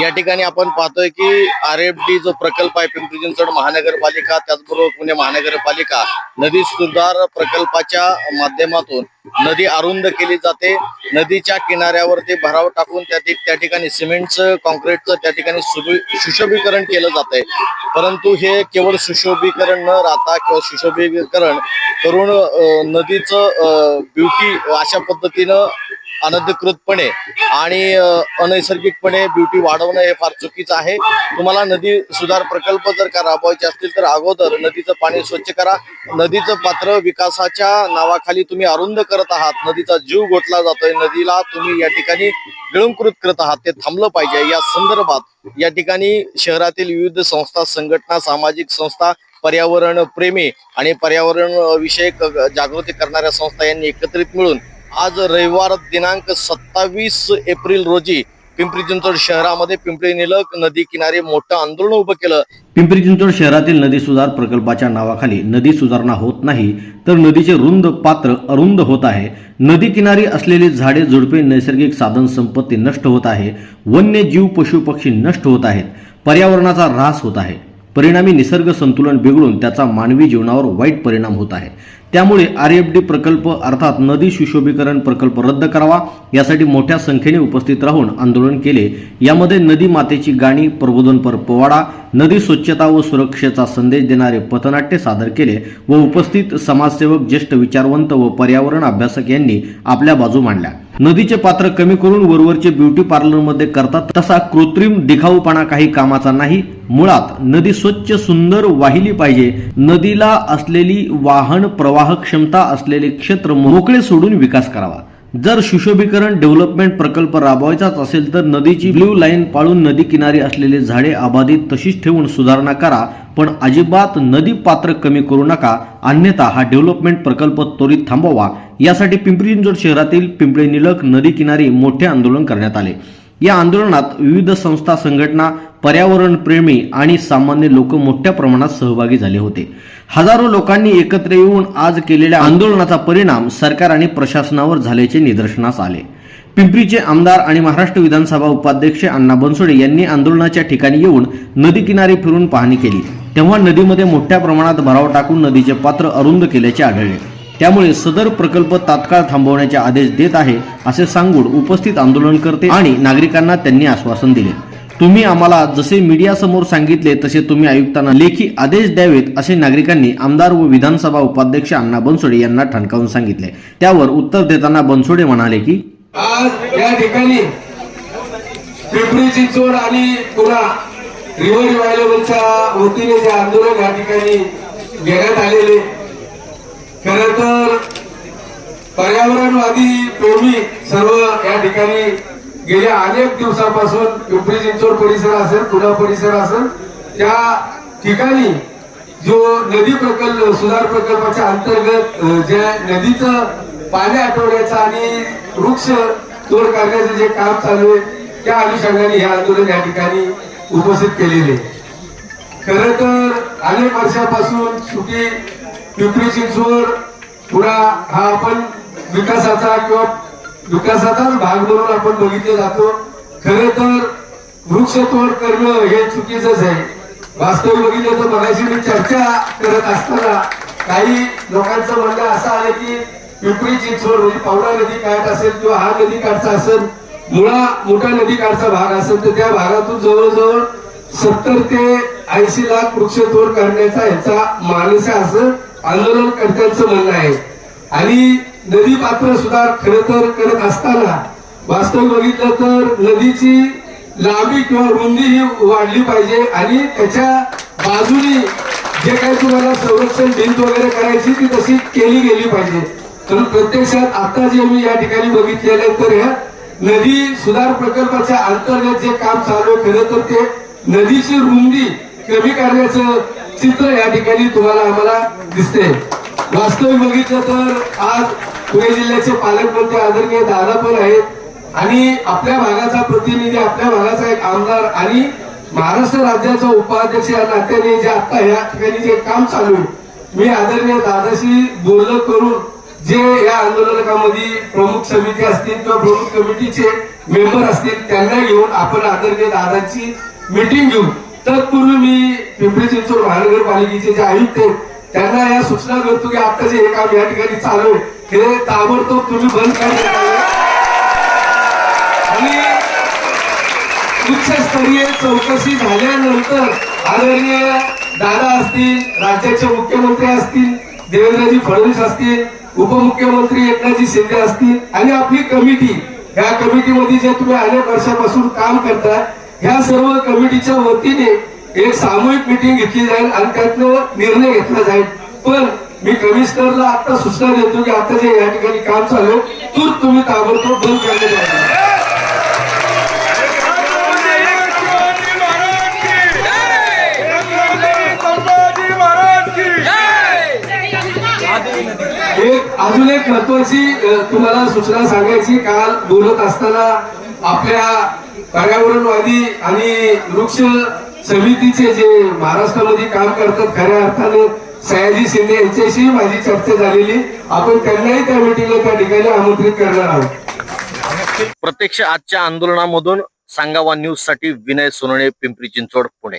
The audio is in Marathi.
या ठिकाणी आपण पाहतोय की आर एफ डी जो प्रकल्प आहे पिंपरी चिंचवड महानगरपालिका त्याचबरोबर पुणे महानगरपालिका नदी सुधार प्रकल्पाच्या माध्यमातून नदी अरुंद केली जाते. नदीच्या किनाऱ्यावरती भराव टाकून त्या त्या ठिकाणी सिमेंटचं कॉन्क्रीटचं त्या ठिकाणी सुशोभीकरण केलं जातंय. परंतु हे केवळ सुशोभीकरण न राहता किंवा सुशोभीकरण करून नदीचं ब्युटी अशा पद्धतीनं अनधिकृतपणे आणि अनैसर्गिकपणे ब्युटी वाढवणं हे फार चुकीचं आहे. तुम्हाला नदी सुधार प्रकल्प जर का राबवायचे असतील तर अगोदर नदीचं पाणी स्वच्छ करा. नदीचं पात्र विकासाच्या नावाखाली तुम्ही अरुंद करत आहात. नदीचा जीव गोठला जातोय. नदीला तुम्ही या ठिकाणी गिळंकृत करत आहात. ते थांबलं पाहिजे. या संदर्भात या ठिकाणी शहरातील विविध संस्था संघटना सामाजिक संस्था पर्यावरण प्रेमी आणि पर्यावरण विषयक जागृती करणाऱ्या संस्था यांनी एकत्रित मिळून आज रविवार दिनांक सत्तावीस एप्रिल रोजी पिंपरी चिंचवड शहरामध्ये पिंपरी निलक नदी किनारी मोठं आंदोलन उभं केलं. पिंपरी चिंचवड शहरातील नदी सुधार प्रकल्पाच्या नावाखाली नदी सुधारणा होत नाही तर नदीचे रुंद पात्र अरुंद होत आहे. नदी किनारी असलेली झाडे झुडपे नैसर्गिक साधन संपत्ती नष्ट होत आहे. वन्य जीव पशु पक्षी नष्ट होत आहेत. पर्यावरणाचा ऱ्हास होत आहे. परिणामी निसर्ग संतुलन बिघडून त्याचा मानवी जीवनावर वाईट परिणाम होत आहे. त्यामुळे आर एफ डी प्रकल्प अर्थात नदी सुशोभीकरण प्रकल्प रद्द करावा यासाठी मोठ्या संख्येने उपस्थित राहून आंदोलन केले. यामध्ये नदी मातेची गाणी प्रबोधनपर पोवाडा नदी स्वच्छता व सुरक्षेचा संदेश देणारे पथनाट्य सादर केले व उपस्थित समाजसेवक ज्येष्ठ विचारवंत व पर्यावरण अभ्यासक यांनी आपल्या बाजू मांडल्या. नदीचे पात्र कमी करून वरवरचे ब्युटी पार्लरमध्ये करतात. तसा कृत्रिम दिखाऊपणा काही कामाचा नाही. मुळात नदी स्वच्छ सुंदर वाहिली पाहिजे. नदीला असलेली वाहन प्रवाह क्षमता असलेले क्षेत्र मोकळे सोडून विकास करावा. जर सुशोभीकरण डेव्हलपमेंट प्रकल्प राबवायचाच असेल तर नदीची ब्ल्यू लाईन पाळून नदी किनारी असलेले झाडे अबाधित तशीच ठेवून सुधारणा करा पण अजिबात नदी पात्र कमी करू नका अन्यथा हा डेव्हलपमेंट प्रकल्प त्वरित थांबवा यासाठी पिंपरी चिंचवड शहरातील पिंपळे निलक नदी किनारी मोठे आंदोलन करण्यात आले. या आंदोलनात विविध संस्था संघटना पर्यावरण प्रेमी आणि सामान्य लोक मोठ्या प्रमाणात सहभागी झाले होते. हजारो लोकांनी एकत्र येऊन आज केलेल्या आंदोलनाचा परिणाम सरकार आणि प्रशासनावर झाल्याचे निदर्शनास आले. पिंपरीचे आमदार आणि महाराष्ट्र विधानसभा उपाध्यक्ष अण्णा बनसोडे यांनी आंदोलनाच्या ठिकाणी येऊन नदी किनारी फिरून पाहणी केली. तेव्हा नदीमध्ये मोठ्या प्रमाणात भराव टाकून नदीचे पात्र अरुंद केल्याचे आढळले. त्यामुळे सदर प्रकल्प तात्काळ थांबवण्याचे आदेश देत आहे असे सांगून उपस्थित आंदोलनकर्ते आणि नागरिकांना त्यांनी आश्वासन दिले. तुम्ही आम्हाला जसे मीडिया समोर सांगितले तसे तुम्ही आयुक्तांना लेखी आदेश द्यावेत असे नागरिकांनी आमदार व विधानसभा उपाध्यक्ष अण्णा बनसोडे यांना ठणकावून सांगितले. त्यावर उत्तर देताना बनसोडे म्हणाले की आज या ठिकाणी पिंपरी चिंचवड आणि पुन्हा रिव्हर रिवायलेबलच्या वतीने जे आंदोलन या ठिकाणी घेण्यात आलेले खर तर पर्यावरणवादी प्रेमी सर्व या ठिकाणी गेल्या अनेक दिवसापासून पिंपरी चिंचवड परिसर असेल पुणा परिसर असेल त्या ठिकाणी जो नदी प्रकल्प सुधार प्रकल्पाच्या अंतर्गत ज्या नदीचं पाणी आठवण्याचं आणि वृक्ष तोड करण्याचं जे काम चालू आहे त्या अनुषंगाने हे आंदोलन या ठिकाणी उपस्थित केलेले खर तर अनेक वर्षापासून सुटी पिंपरी चिंचवड पुरा हा आपण विकासाचा किंवा विकासाचाच भाग म्हणून आपण बघितले जातो. खरे तर वृक्षतोड करणं हे चुकीचंच आहे. वास्तव बघितलं तर मगाशी मी चर्चा करत असताना काही लोकांचं म्हणणं असं आलं की पिंपरी चिंचवड म्हणजे पवना नदी काठ असेल किंवा हा नदी काठचा असेल मुळा मोठा नदी काठचा भाग असेल तर त्या भागातून जवळजवळ सत्तर ते ऐंशी लाख वृक्षतोड करण्याचा याचा मानस आहे असं आंदोलनकर्त्यांचं म्हणणं आहे. आणि नदी पात्र सुद्धा खरं तर करत असताना वास्तव बघितलं तर नदीची लांबी किंवा रुंदी ही वाढली पाहिजे आणि त्याच्या बाजूनी जे काही तुम्हाला संरक्षण भिंत वगैरे करायची ती तशी केली गेली पाहिजे. तर प्रत्यक्षात आता जे मी या ठिकाणी बघितलेलं तर ह्या नदी सुधार प्रकल्पाच्या अंतर्गत जे काम चालू आहे खरं तर ते नदीची रुंदी कमी करण्याचं चित्र या ठिकाणी तुम्हाला आम्हाला दिसते. वास्तविक बघितलं तर आज पुणे जिल्ह्याचे पालकमंत्री आदरणीय दादा पण आहेत. आणि आपल्या भागाचा प्रतिनिधी आपल्या भागाचा एक आमदार आणि महाराष्ट्र राज्याचा उपाध्यक्ष या नात्याने जे आता या ठिकाणी जे काम चालू आहे मी आदरणीय दादाशी बोलणं करून जे या आंदोलनामध्ये प्रमुख समिती असतील किंवा प्रमुख कमिटीचे मेंबर असतील त्यांना घेऊन आपण आदरणीय दादाची मिटिंग घेऊ. तत्पूर्वी मी पिंपरी चिंचवड महानगरपालिकेचे जे आयुक्त आहेत त्यांना या सूचना करतो की आता जे हे काम या ठिकाणी चालू आहे. हे ताबडतोब तुम्ही बंद करण्यात आणि उच्चस्तरीय चौकशी झाल्यानंतर आदरणीय दादा असतील राज्याचे मुख्यमंत्री असतील देवेंद्रजी फडणवीस असतील उपमुख्यमंत्री एकनाथजी शिंदे असतील आणि आपली कमिटी. या कमिटीमध्ये जे तुम्ही अनेक वर्षापासून काम करता ह्या सर्व कमिटीच्या वतीने एक सामूहिक मिटिंग घेतली जाईल आणि त्यातनं निर्णय घेतला जाईल. पण मी कमिशनरला आता सूचना देतो की आता जे या ठिकाणी काम चालू तूर तुम्ही ताबडतोब बंद करण्यात यावे. एक अजून एक महत्वाची तुम्हाला सूचना सांगायची. काल बोलत असताना आपल्या पर्यावरणवादी आणि वृक्ष समितीचे जे महाराष्ट्रामध्ये काम करतात खऱ्या अर्थाने सयाजी शिंदे यांच्याशी माझी चर्चा झालेली आपण त्यांनाही त्या मिटिंगला त्या ठिकाणी आमंत्रित करणार आहोत. प्रत्यक्ष आजच्या आंदोलनामधून सांगावा न्यूजसाठी विनय सोनणे पिंपरी चिंचवड पुणे.